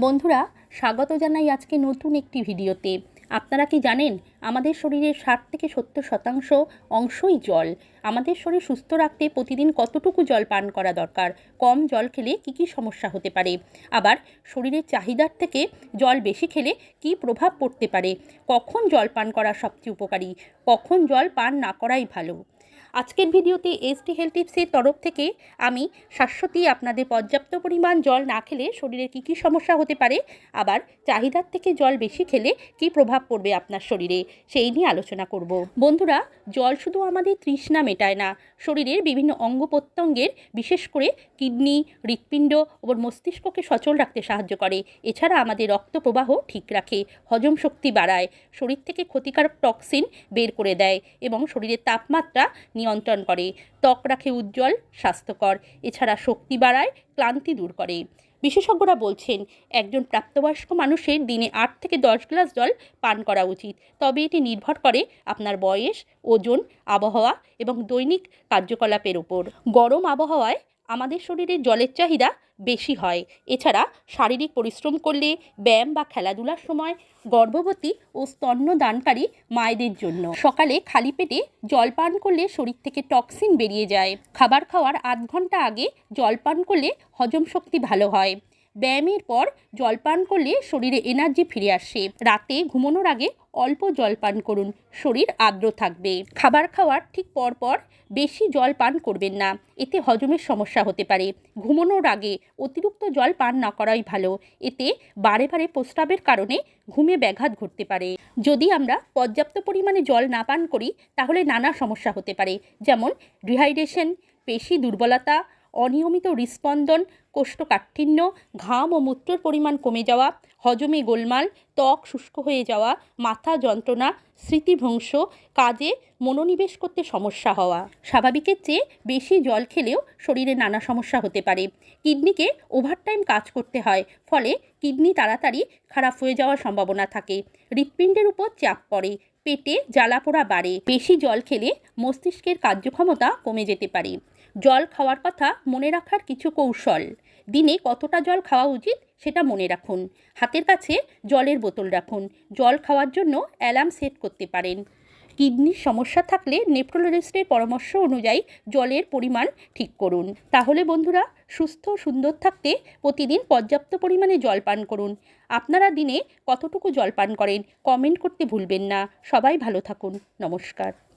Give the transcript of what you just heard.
বন্ধুরা, স্বাগত জানাই আজকে নতুন একটি ভিডিওতে। আপনারা কি জানেন, আমাদের শরীরের ষাট থেকে সত্তর শতাংশ অংশই জল। আমাদের শরীর সুস্থ রাখতে প্রতিদিন কতটুকু জল পান করা দরকার? কম জল খেলে কি কি সমস্যা হতে পারে? আবার শরীরের চাহিদার থেকে জল বেশি খেলে কি প্রভাব পড়তে পারে? কখন জল পান করা সবচেয়ে উপকারী? কখন জল পান না করাই ভালো? আজকের ভিডিওতে এসটি হেলথ টিপসের তরফ থেকে আমি শাশ্বতী আপনাদের পর্যাপ্ত পরিমাণ জল না খেলে শরীরে কী কী সমস্যা হতে পারে, আবার চাহিদার থেকে জল বেশি খেলে কী প্রভাব পড়বে আপনার শরীরে, সেই নিয়ে আলোচনা করব। বন্ধুরা, জল শুধু আমাদের তৃষ্ণা মেটায় না, শরীরের বিভিন্ন অঙ্গ প্রত্যঙ্গের বিশেষ করে কিডনি, হৃৎপিণ্ড ও মস্তিষ্ককে সচল রাখতে সাহায্য করে। এছাড়া আমাদের রক্ত প্রবাহ ঠিক রাখে, হজম শক্তি বাড়ায়, শরীর থেকে ক্ষতিকারক টক্সিন বের করে দেয় এবং শরীরের তাপমাত্রা নিয়ন্ত্রণ করে। ত্বক রাখে উজ্জ্বল, স্বাস্থ্যকর। এছাড়া শক্তি বাড়ায়, ক্লান্তি দূর করে। বিশেষজ্ঞরা বলছেন, একজন প্রাপ্তবয়স্ক মানুষের দিনে আট থেকে দশ গ্লাস জল পান করা উচিত। তবে এটি নির্ভর করে আপনার বয়স, ওজন, আবহাওয়া এবং দৈনিক কার্যকলাপের ওপর গরম আবহাওয়ায় আমাদের শরীরে জলের চাহিদা বেশি হয়। এছাড়া শারীরিক পরিশ্রম করলে ব্যায়াম বা খেলাধুলার সময় গর্ভবতী ও স্তন্যদানকারী মায়েদের জন্য। সকালে খালি পেটে জল পান করলে শরীর থেকে টক্সিন বেরিয়ে যায়। খাবার খাওয়ার আধ ঘণ্টা আগে জল পান করলে হজম শক্তি ভালো হয়। ব্যায়ামের পর জল পান করলে শরীরে এনার্জি ফিরে আসে। রাতে ঘুমানোর আগে অল্প জল পান করুন, শরীর আর্দ্র থাকবে। খাবার খাওয়ার ঠিক পরপর বেশি জল পান করবেন না, এতে হজমের সমস্যা হতে পারে। ঘুমানোর আগে অতিরিক্ত জল পান না করাই ভালো, এতে বারে বারে প্রস্রাবের কারণে ঘুমে ব্যাঘাত ঘটতে পারে। যদি আমরা পর্যাপ্ত পরিমাণে জল না পান করি, তাহলে নানা সমস্যা হতে পারে, যেমন ডিহাইড্রেশন পেশি দুর্বলতা অনিয়মিত হৃস্পন্দন কোষ্ঠকাঠিন্য, ঘাম ও মূত্রর পরিমাণ কমে যাওয়া, হজমে গোলমাল, ত্বক শুষ্ক হয়ে যাওয়া, মাথা যন্ত্রণা, স্মৃতিভ্রংশ, কাজে মনোনিবেশ করতে সমস্যা হওয়া। স্বাভাবিকের চেয়ে বেশি জল খেলেও শরীরে নানা সমস্যা হতে পারে। কিডনিকে ওভারটাইম কাজ করতে হয়, ফলে কিডনি তাড়াতাড়ি খারাপ হয়ে যাওয়ার সম্ভাবনা থাকে। হৃৎপিণ্ডের উপর চাপ পড়ে, পেটে জ্বালাপোড়া বাড়ে। বেশি জল খেলে মস্তিষ্কের কার্যক্ষমতা কমে যেতে পারে। জল খাওয়ার কথা মনে রাখার কিছু কৌশল। দিনে কতটা জল খাওয়া উচিত সেটা মনে রাখুন। হাতের কাছে জলের বোতল রাখুন। জল খাওয়ার জন্য অ্যালার্ম সেট করতে পারেন। কিডনির সমস্যা থাকলে নেফ্রোলজিস্টের পরামর্শ অনুযায়ী জলের পরিমাণ ঠিক করুন। তাহলে বন্ধুরা, সুস্থ সুন্দর থাকতে প্রতিদিন পর্যাপ্ত পরিমাণে জল পান করুন। আপনারা দিনে কতটুকু জল পান করেন, কমেন্ট করতে ভুলবেন না। সবাই ভালো থাকুন। নমস্কার।